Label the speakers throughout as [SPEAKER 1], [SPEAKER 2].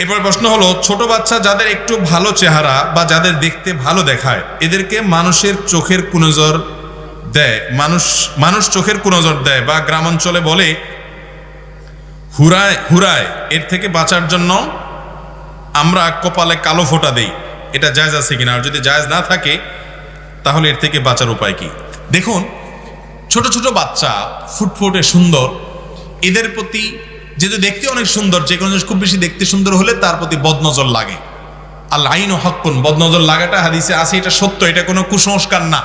[SPEAKER 1] এরপর প্রশ্ন হলো, ছোট বাচ্চা যাদের একটু ভালো চেহারা বা যাদের দেখতে ভালো দেখায়, এদেরকে মানুষের চোখের কুনজর দেয়। মানুষ মানুষ চোখের কুনজর দেয় বা গ্রামাঞ্চলে বলে, হুরায় হুরায়, এর থেকে বাঁচার জন্য আমরা কপালে কালো ফোঁটা দেই। এটা জায়জ আছে কিনা? আর যদি জায়জ না থাকে, তাহলে এর থেকে বাঁচার উপায় কি? দেখুন, ছোট ছোট বাচ্চা ফুটফুটে সুন্দর, এদের প্রতি যেহেতু দেখতে অনেক সুন্দর, যে কোনো জিনিস খুব বেশি দেখতে সুন্দর হলে তার প্রতি বদনজর লাগে। আল্লাহ আইন ও হকুন বদনজর লাগাটা হাদিসে আছে, এটা সত্য, এটা কোনো কুসংস্কার না।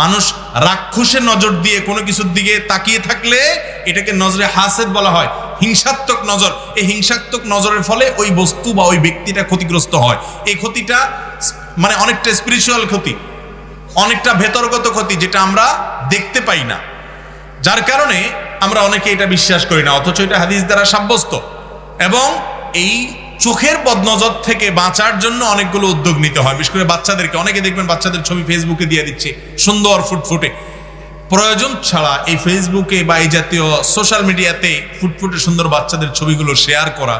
[SPEAKER 1] মানুষ রাক্ষসের নজর দিয়ে কোনো কিছুর দিকে তাকিয়ে থাকলে এটাকে নজরে হাসেদ বলা হয়। হিংসাত্মক নজর, এই হিংসাত্মক নজরের ফলে ওই বস্তু বা ওই ব্যক্তিটা ক্ষতিগ্রস্ত হয়। এই ক্ষতিটা মানে অনেকটা স্পিরিচুয়াল ক্ষতি, অনেকটা ভেতরগত ক্ষতি যেটা আমরা দেখতে পাই না। যার কারণে আমরা অনেকে এটা বিশ্বাস করি না, অথচ এটা হাদিস দ্বারা সাব্যস্ত। এবং এই চোখের বদনজর থেকে বাঁচার জন্য অনেকগুলো উদ্যোগ নিতে হয়। বিশেষ করে বাচ্চাদেরকে, অনেকে দেখবেন বাচ্চাদের ছবি ফেসবুকে দিয়ে দিচ্ছে, সুন্দর ফুটফুটে। প্রয়োজন ছাড়া এই ফেসবুকে বা এই জাতীয় সোশ্যাল মিডিয়াতে ফুটফুটে সুন্দর বাচ্চাদের ছবিগুলো শেয়ার করা,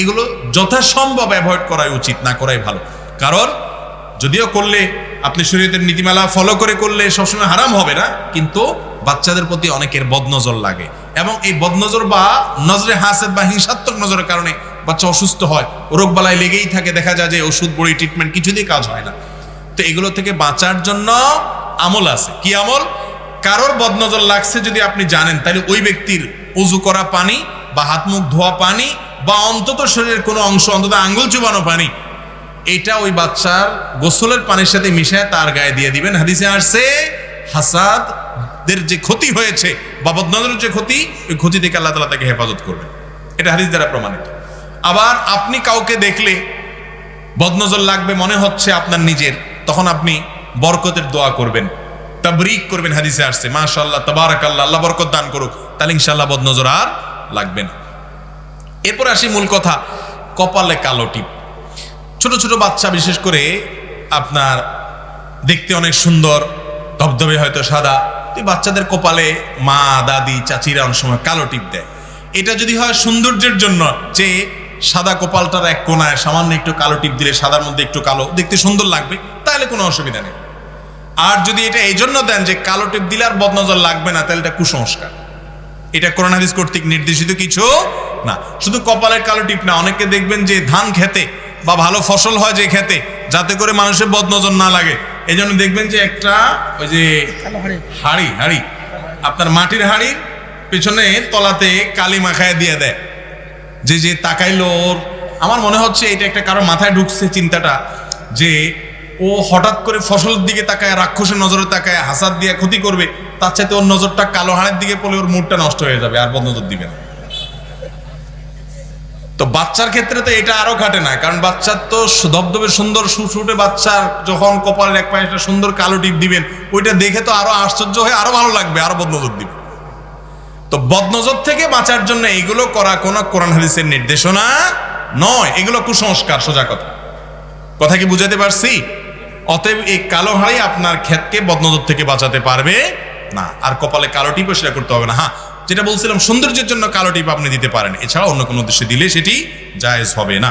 [SPEAKER 1] এগুলো যথাসম্ভব অ্যাভয়েড করাই উচিত, না করাই ভালো। কারণ যদিও করলে, আপনি শরীয়তের নীতিমালা ফলো করে করলে সবসময় হারাম হবে না, কিন্তু বাচ্চাদের প্রতি অনেকের বদনজর লাগে। এবং এই বদনজর বা নজরে হাসেদ বা হিংসাত্মক নজরের কারণে বাচ্চা অসুস্থ হয়, রোগবালাই লেগেই থাকে, দেখা যায় যে ওষুধ, বড়ি ট্রিটমেন্ট কিছুতেই কাজ হয় না। তো এগুলো থেকে বাঁচার জন্য আমল আছে। কি আমল? কারোর বদনজর লাগছে যদি আপনি জানেন, তাহলে ওই ব্যক্তির উজু করা পানি বা হাত মুখ ধোয়া পানি বা অন্তত শরীরের কোনো অংশ, অন্তত আঙ্গুল চুবানো পানি, এটা ওই বাচ্চার গোসলের পানির সাথে মিশায় তার গায়ে দিয়ে দিবেন। হাদিসে আসছে হাসাদদের যে ক্ষতি হয়েছে, বা বদনজরের যে ক্ষতি, ওই ক্ষতি থেকে আল্লাহ তালা তাকে হেফাজত করবেন। এটা হাদিস দ্বারা প্রমাণিত। আবার আপনি কাউকে দেখলে বদনজর লাগবে মনে হচ্ছে আপনার নিজের, তখন আপনি বরকতের দোয়া করবেন, তাবরিক করবেন হাদিসে আসছে, মাশাআল্লাহ তাবারাক আল্লাহ বরকত দান করুক, তাহলে ইনশাআল্লাহ বদনজর আর লাগবে না। এরপর আসি মূল কথা, কপালে কালো টিপ। ছোট ছোট বাচ্চা, বিশেষ করে আপনার দেখতে অনেক সুন্দর ধবধবে হয়তো সাদা। তো এই বাচ্চাদের কপালে মা, দাদি, চাচিরা অনেক সময় কালো টিপ দেয়। এটা যদি হয় সৌন্দর্যের জন্য যে সাদা কপালটার এক কোনায় সামান্য একটু কালো টিপ দিলে সাদার মধ্যে একটু কালো দেখতে সুন্দর লাগবে, তাহলে কোনো অসুবিধা নেই। আর যদি এটা এই জন্য দেন যে কালো টিপ দিলে আর বদনজর লাগবে না, তাহলে এটা কুসংস্কার। এটা কোরআন হাদিস কর্তৃক নির্দেশিত কিছু না। শুধু কপালের কালো টিপ না, অনেকে দেখবেন যে ধান খেতে বা ভালো ফসল হয় যে খেতে, যাতে করে মানুষের বদনজর না লাগে। এই জন্য দেখবেন যে একটা ওই যে হাড়ি। হাড়ি আপনার মাটির হাড়ির পেছনে তলাতে কালি মাখায় দিয়ে দেয়। যে যে তাকাইলো ওর আমার মনে হচ্ছে এটা একটা কারও মাথায় ঢুকছে চিন্তাটা যে ও হঠাৎ করে ফসলের দিকে তাকায় রাক্ষসের নজরে তাকায় হাসাদ দিয়ে ক্ষতি করবে তার চাইতে ওর নজরটা কালো হাড়ের দিকে পড়লে ওর মুডটা নষ্ট হয়ে যাবে আর বদনজর দিবে না। তো বাচ্চার ক্ষেত্রে তো এটা আরও কাটে না, কারণ বাচ্চার তো ধবধবে সুন্দর সুসুটে বাচ্চার যখন কপালের এক একটা সুন্দর কালো টিপ দিবেন, ওইটা দেখে তো আরও আশ্চর্য হয়ে আরও ভালো লাগবে, আরও বদনজর দিবে তো বদনজর থেকে বাঁচার জন্য এগুলো করা কোনো কোরআন হাদিসের নির্দেশনা নয়, এগুলো কুসংস্কার, সোজা কথা। কথা কি বুঝাতে পারছি? অতএব এই কালো হাড়ি আপনার ক্ষেতকে বদনজর থেকে বাঁচাতে পারবে না, আর কপালে কালো টিপও সেটা করতে হবে না। হ্যাঁ যেটা বলছিলাম, সৌন্দর্যের জন্য কালো টিপ আপনি দিতে পারেন। এছাড়া অন্য কোনো উদ্দেশ্যে দিলে সেটি জায়েজ হবে না।